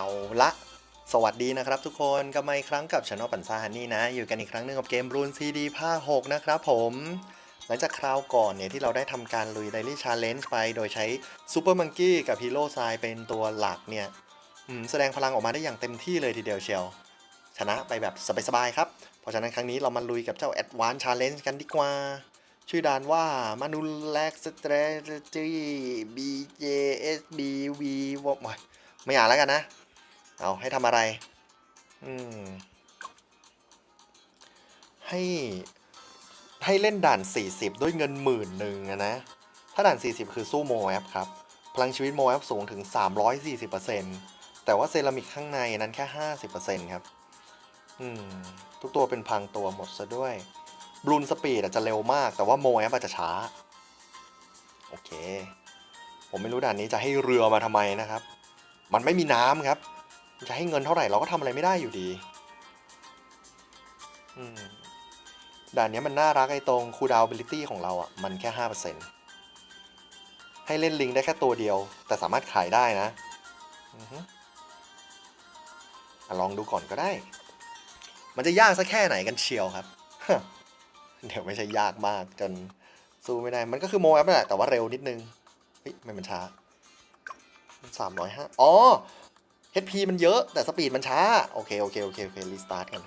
เอาละสวัสดีนะครับทุกคนกลับมาอีกครั้งกับช anel ปันซ่าฮันนี่นะ อยู่กันอีกครั้งหนึ่งกับเกมรูนซีดีภาค6นะครับผม หลังจากคราวก่อนเนี่ยที่เราได้ทำการลุยไดรี่ชาเลนจ์ไป โดยใช้ซูเปอร์มังกี้กับฮีโร่ทรายเป็นตัวหลักเนี่ยแสดงพลังออกมาได้อย่างเต็มที่เลยทีเดียวเชียว ชนะไปแบบสบายๆครับ เพราะฉะนั้นครั้งนี้เรามาลุยกับเจ้า Advanced Challenge กันดีกว่า ชื่อด่านว่ามานุแลกสเตรจี BJSBV วบไม่อ่านแล้วกันนะ เอาให้ทำอะไร อืม ให้ ให้เล่นด่าน 40 ด้วยเงินหมื่นหนึ่งนะ ถ้าด่าน 40 คือสู้โมแอปครับ พลังชีวิตโมแอปสูงถึง 340%แต่ว่าเซรามิกข้างในนั้นแค่ 50%ครับ อืม ทุกตัวเป็นพังตัวหมดซะด้วยบลูนสปีดอาจจะเร็วมาก แต่ว่าโมแอปอาจจะช้า โอเค ผมไม่รู้ด่านนี้จะให้เรือมาทำไมนะครับ มันไม่มีน้ำครับ จะให้เงินเท่าไหร่เราก็ทำอะไรไม่ได้อยู่ดีอืมด่านนี้มันน่ารักไอ้ตรงคูดาวเบลิตี้ของเราอะ่ะ มันแค่ห้าเปอร์เซ็นให้เล่นลิงได้แค่ตัวเดียว แต่สามารถขายได้นะอะลองดูก่อนก็ได้ มันจะยากสักแค่ไหนกันเชียวครับ เดี๋ยวไม่ใช่ยากมากจนสู้ไม่ได้ มันก็คือโมแอปนั่นแหละแต่ว่าเร็วนิดนึงเฮ้ยไม่มันช้าสามร้อยห้าอ๋อ HP มันเยอะแต่สปีดมันช้า โอเค โอเค โอเค โอเค รีสตาร์ทกัน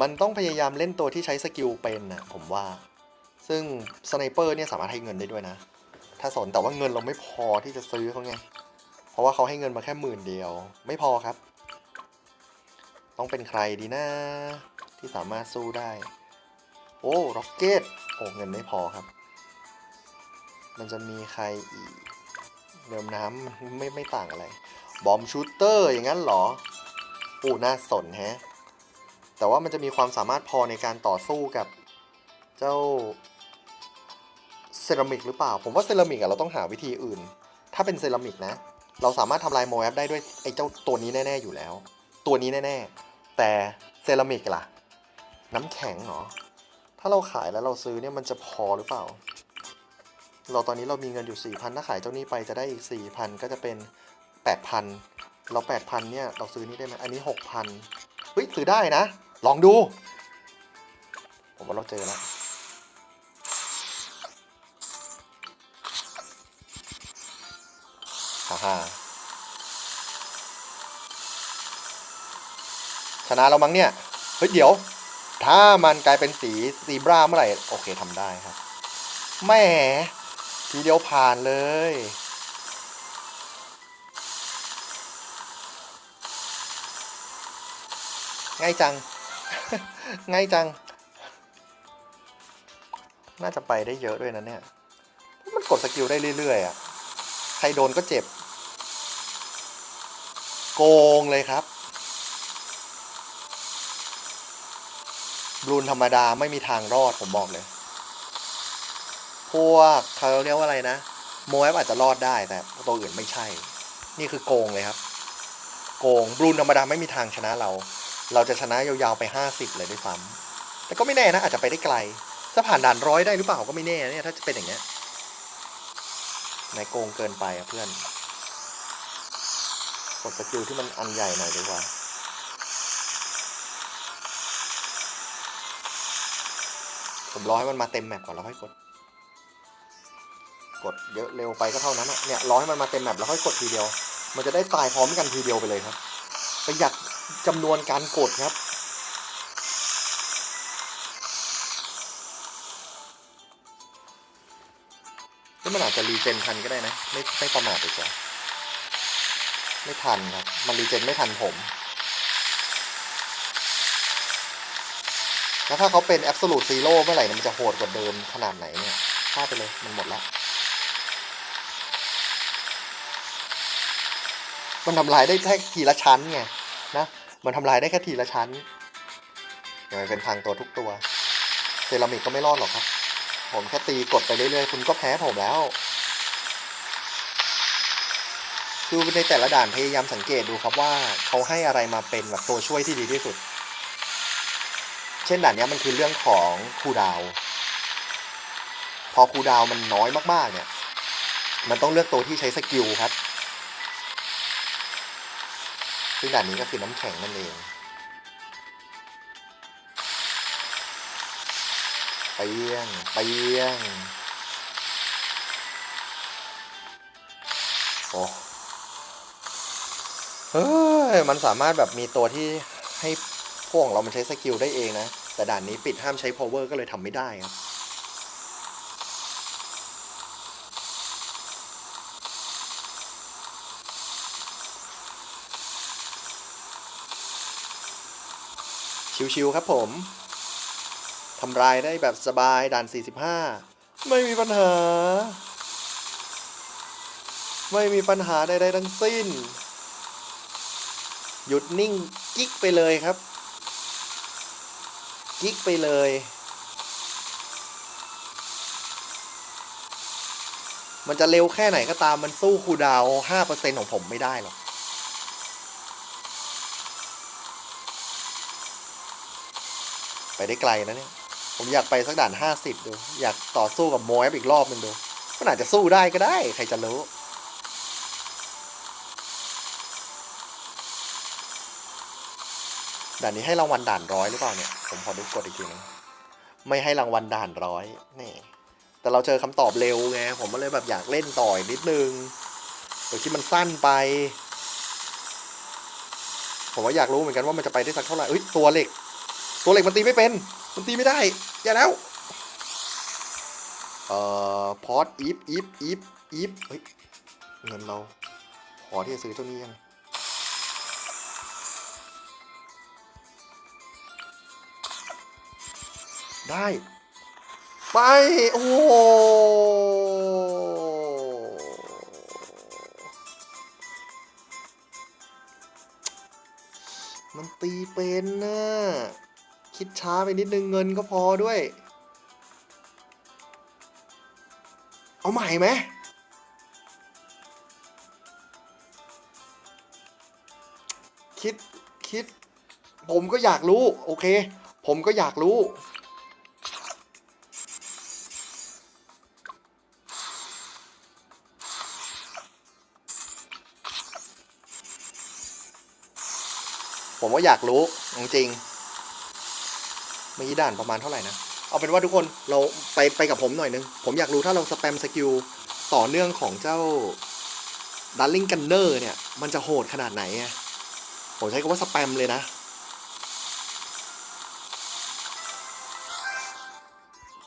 มันต้องพยายามเล่นตัวที่ใช้สกิลเป็นนะผมว่า ซึ่งสไนเปอร์เนี่ยสามารถให้เงินได้ด้วยนะ ถ้าสนแต่ว่าเงินเราไม่พอที่จะซื้อเขาไง เพราะว่าเขาให้เงินมาแค่หมื่นเดียว ไม่พอครับ ต้องเป็นใครดีนะ ที่สามารถสู้ได้ โอ้ร็อกเก็ตโอ้เงินไม่พอครับ มันจะมีใครอีกเดิมน้ำไม่ไม่ต่างอะไร บอมชูเตอร์อย่างนั้นเหรอโอ้น่าสนแฮะ แต่ว่ามันจะมีความสามารถพอในการต่อสู้กับ เจ้าเซรามิกหรือเปล่า ผมว่าเซรามิกอะเราต้องหาวิธีอื่น ถ้าเป็นเซรามิกนะ เราสามารถทำลายโมแอปได้ด้วยไอ้เจ้าตัวนี้แน่ ๆ อยู่แล้ว ตัวนี้แน่ ๆ แต่เซรามิกล่ะ น้ำแข็งเหรอ ถ้าเราขายแล้วเราซื้อเนี่ยมันจะพอหรือเปล่า เราตอนนี้เรามีเงินอยู่4,000ถ้าขายเจ้านี้ไปจะได้อีก4,000ก็จะเป็น 8,000 เรา 8,000 เนี่ย เราซื้อนี่ได้ไหมอันนี้ 6,000 เฮ้ย ซื้อได้นะ ลองดู ผมว่าเราเจอแล้วฮ่าฮ่าชนะเรามั้งเนี่ย เฮ้ย เดี๋ยว ถ้ามันกลายเป็นสีซีบราเมื่อไหร่ โอเคทำได้ครับแหม่ทีเดียวผ่านเลย ง่ายจัง ง่ายจัง น่าจะไปได้เยอะด้วยนะเนี่ย มันกดสกิลได้เรื่อยๆอะ ใครโดนก็เจ็บ โกงเลยครับ บลูนธรรมดาไม่มีทางรอดผมบอกเลย พวกเขาเรียกว่าอะไรนะ โมแอปอาจจะรอดได้แต่ตัวอื่นไม่ใช่ นี่คือโกงเลยครับ โกง บลูนธรรมดาไม่มีทางชนะเรา เราจะชนะยาวๆไปห้าสิบเลยด้วยซ้ำแต่ก็ไม่แน่นะอาจจะไปได้ไกล จะผ่านด่านร้อยได้หรือเปล่าก็ไม่แน่เนี่ยถ้าจะเป็นอย่างเงี้ยนายโกงเกินไปอะเพื่อน กดสกิลที่มันอันใหญ่หน่อยดีกว่าผมรอให้มันมาเต็มแมปก่อนแล้วค่อยกด กดเยอะเร็วไปก็เท่านั้นอะเนี่ยรอให้มันมาเต็มแมปแล้วค่อยกดทีเดียว มันจะได้ตายพร้อมกันทีเดียวไปเลยครับประหยัด จำนวนการกดครับแล้วมันอาจจะรีเจนทันก็ได้นะ ไม่ไม่ประมาทดีกว่าไม่ทันครับ มันรีเจนไม่ทันผม แล้วถ้าเขาเป็น Absolute Zero เมื่อไหร่เนี่ยมันจะโหดกว่าเดิมขนาดไหนเนี่ยฆ่าไปเลย มันหมดแล้วมันทำลายได้แค่ทีละชั้นไงนะ มันทำลายได้แค่ทีละชั้นย่างมันเป็นพังตัวทุกตัว เซรามิกก็ไม่รอดหรอกครับ ผมแค่ตีกดไปเรื่อยๆ คุณก็แพ้ผมแล้ว คือในแต่ละด่านพยายามสังเกตดูครับว่าเขาให้อะไรมาเป็นแบบตัวช่วยที่ดีที่สุด เช่นด่านนี้มันคือเรื่องของคูดาว พอคูดาวมันน้อยมากๆเนี่ย มันต้องเลือกตัวที่ใช้สกิลครับ ซึ่งด่านนี้ก็คือน้ำแข็งนั่นเอง ไปเปียงไปเปียงโอ้เฮ้ย มันสามารถแบบมีตัวที่ให้พวกของเรามันใช้สกิลได้เองนะ แต่ด่านนี้ปิดห้ามใช้ power ก็เลยทำไม่ได้ครับ ชิวๆครับผมทำลายได้แบบสบายด่าน 45 ไม่มีปัญหา ไม่มีปัญหาใดๆทั้งสิ้น หยุดนิ่งกิ๊กไปเลยครับ กิ๊กไปเลยมันจะเร็วแค่ไหนก็ตามมันสู้คูดาว5%ของผมไม่ได้หรอก ไปได้ไกลนะเนี่ย ผมอยากไปสักด่านห้าสิบดู อยากต่อสู้กับโมแอฟอีกรอบหนึ่งดู มันอาจจะสู้ได้ก็ได้ ใครจะรู้ ด่านนี้ให้รางวัลด่านร้อยหรือเปล่าเนี่ย ผมขอดูกดอีกทีนึงไม่ให้รางวัลด่านร้อยนี่ แต่เราเจอคำตอบเร็วไง ผมก็เลยแบบอยากเล่นต่ออีกนิดนึงโดยที่มันสั้นไปผมว่าอยากรู้เหมือนกันว่ามันจะไปได้สักเท่าไหร่เอ้ยตัวเหล็ก ตัวเหล็กมันตีไม่เป็น มันตีไม่ได้ อย่าแล้ว เอ่อ พอดอีฟอีฟอีฟอีฟเฮ้ย เงินเรา พอที่จะซื้อเจ้านี้ยังได้ ไป โอ้โหมันตีเป็นนะ คิดช้าไปนิดนึงเงินก็พอด้วย เอาใหม่ไหมคิดคิด ผมก็อยากรู้ โอเค ผมก็อยากรู้ ผมก็อยากรู้จริง มื่อกี้ด่านประมาณเท่าไหร่นะ เอาเป็นว่าทุกคนเราไปไปกับผมหน่อยนึง ผมอยากรู้ถ้าเราสแปมสกิลต่อเนื่องของเจ้าดัลลิงกันเนอร์เนี่ย มันจะโหดขนาดไหนอะผมใช้คำว่าสแปมเลยนะ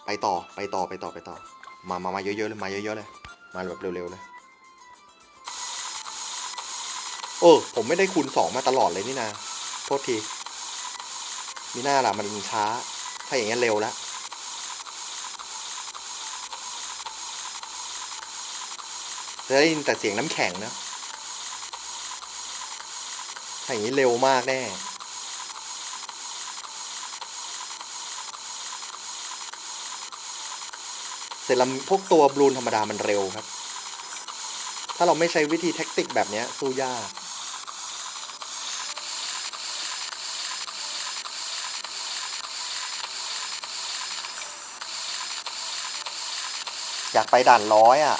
ไปต่อไปต่อไปต่อไปต่อ มามามาเยอะๆเลยมาเยอะๆเลย มาแบบเร็วๆเลยเออผมไม่ได้คูณสองมาตลอดเลยนี่นะ โทษที มีหน้าล่ะมันช้า ถ้าอย่างนี้เร็วแล้วจะได้ยินแต่เสียงน้ำแข็งนะถ้าอย่างนี้เร็วมากแน่เสร็จแล้วพวกตัวบลูนธรรมดามันเร็วครับ ถ้าเราไม่ใช้วิธีแท็กติกแบบนี้สู้ยาก อยากไปด่านร้อยอะ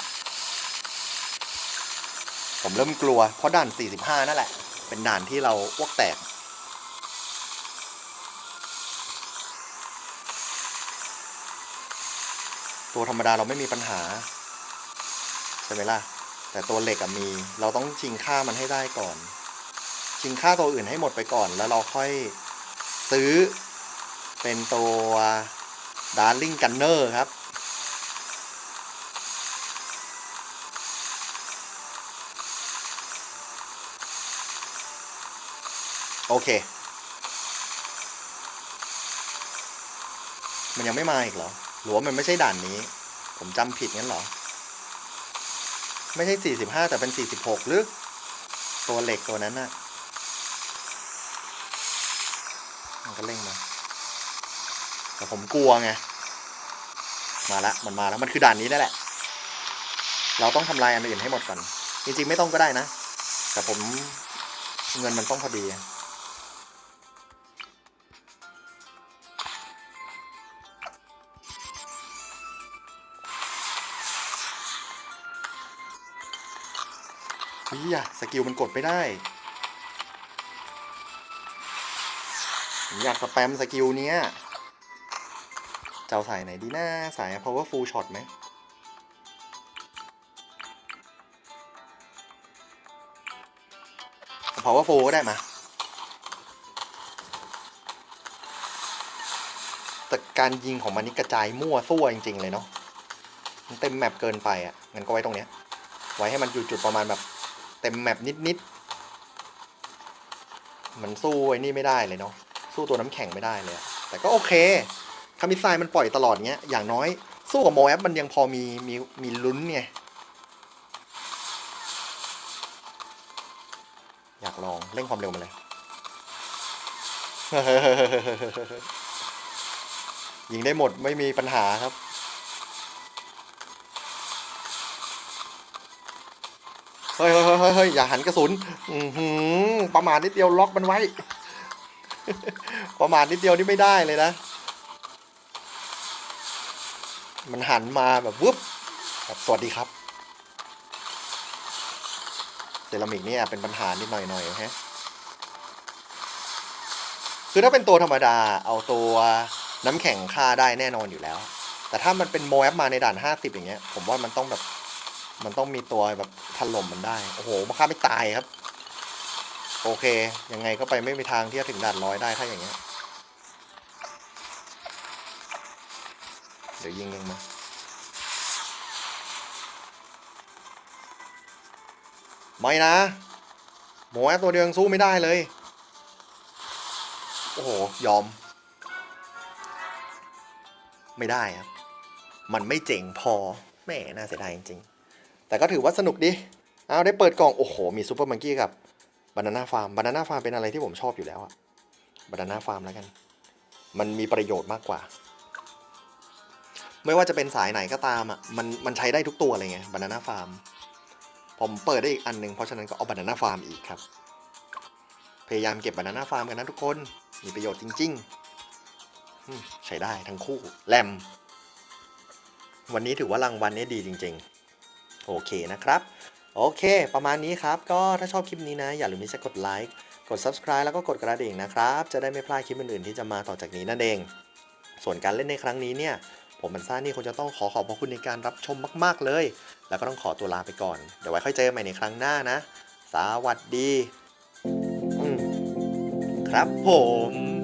ผมเริ่มกลัว เพราะด่าน 45 นั่นแหละ เป็นด่านที่เราอ้วกแตก ตัวธรรมดาเราไม่มีปัญหา ใช่ไหมล่ะ แต่ตัวเหล็กอะมี เราต้องชิงค่ามันให้ได้ก่อน ชิงค่าตัวอื่นให้หมดไปก่อน แล้วเราค่อยซื้อเป็นตัวดาร์ลิงกันเนอร์ครับ โอเค มันยังไม่มาอีกเหรอ หรือว่ามันไม่ใช่ด่านนี้ ผมจำผิดงั้นเหรอ ไม่ใช่ 45 แต่เป็น 46 หรือ ตัวเหล็กตัวนั้นน่ะ มันก็เร่งมา แต่ผมกลัวไง มาละ มันมาแล้ว มันคือด่านนี้นั่นแหละ เราต้องทำลายอันอื่นให้หมดก่อน จริงๆ ไม่ต้องก็ได้นะ แต่ผมเงินมันต้องพอดี เฮียสกิลมันกดไม่ได้ผมอยากสแปมสกิลเนี้ยจะเอาสายไหนดีนะสาย powerful shot ไหม powerful ก็ได้มาแต่การยิงของมันนี่กระจายมั่วซั่วจริง ๆ เลยเนาะมันเต็มแมปเกินไปอะ่ะงั้นก็ไว้ตรงเนี้ย ไว้ให้มันอยู่จุดประมาณแบบ เต็มแมปนิดๆมันสู้ไอ้นี่ไม่ได้เลยเนาะสู้ตัวน้ำแข็งไม่ได้เลย แต่ก็โอเคถ้ามิสไซมันปล่อยตลอดเงี้ยอย่างน้อย สู้กับโมแอปมันยังพอมีมีมีลุ้นไงอยากลองเร่งความเร็วมาเลย ยิงได้หมดไม่มีปัญหาครับ ฮ้ยเฮ้ยอย่าหันกระสุนอือหือประมาณนิดเดียวล็อกมันไว้ ประมาณนิดเดียวนี่ไม่ได้เลยนะ มันหันมาแบบวึบแบบสวัสดีครับเซรามิกเนี่ยเป็นปัญหานิดหน่อยหน่อยฮะคือถ้าเป็นตัวธรรมดาเอาตัวน้ำแข็งฆ่าได้แน่นอนอยู่แล้ว แต่ถ้ามันเป็นโมแอปมาในด่าน 50 อย่างเงี้ย ผมว่ามันต้องแบบ มันต้องมีตัวแบบถล่มมันได้ โอ้โหมาฆ่าไม่ตายครับ โอเค ยังไงก็ไปไม่มีทางที่จะถึงด่านร้อยได้ถ้าอย่างเงี้ย เดี๋ยวยิงยิงมาไม่นะ หมูแอตัวเดียวยังสู้ไม่ได้เลย โอ้โห ยอม ไม่ได้ครับ มันไม่เจ๋งพอแหม่น่าเสียดายจริงๆ แต่ก็ถือว่าสนุกดีเอาได้เปิดกล่อง โอ้โห มีซูเปอร์มังกี้กับบานาน่าฟาร์มบานาน่าฟาร์มเป็นอะไรที่ผมชอบอยู่แล้วอะบานาน่าฟาร์มแล้วกัน มันมีประโยชน์มากกว่า ไม่ว่าจะเป็นสายไหนก็ตามอะมันมันใช้ได้ทุกตัวเลยไงบานาน่าฟาร์มผมเปิดได้อีกอันหนึ่งเพราะฉะนั้นก็เอาบานาน่าฟาร์มอีกครับ พยายามเก็บบานาน่าฟาร์มกันนะทุกคน มีประโยชน์จริงๆใช้ได้ทั้งคู่แรมวันนี้ถือว่ารางวัลนี้ดีจริง ๆ โอเคนะครับ โอเค ประมาณนี้ครับ ก็ถ้าชอบคลิปนี้นะ อย่าลืมที่จะกดไลค์กด subscribe แล้วก็กดกระดิ่งนะครับ จะได้ไม่พลาดคลิปอื่นๆที่จะมาต่อจากนี้นั่นเอง ส่วนการเล่นในครั้งนี้เนี่ย ผมมันซ่านี่คงจะต้องขอขอบพระคุณในการรับชมมากๆเลย แล้วก็ต้องขอตัวลาไปก่อน เดี๋ยวไว้ค่อยเจอกันใหม่ในครั้งหน้านะ สวัสดี ครับผม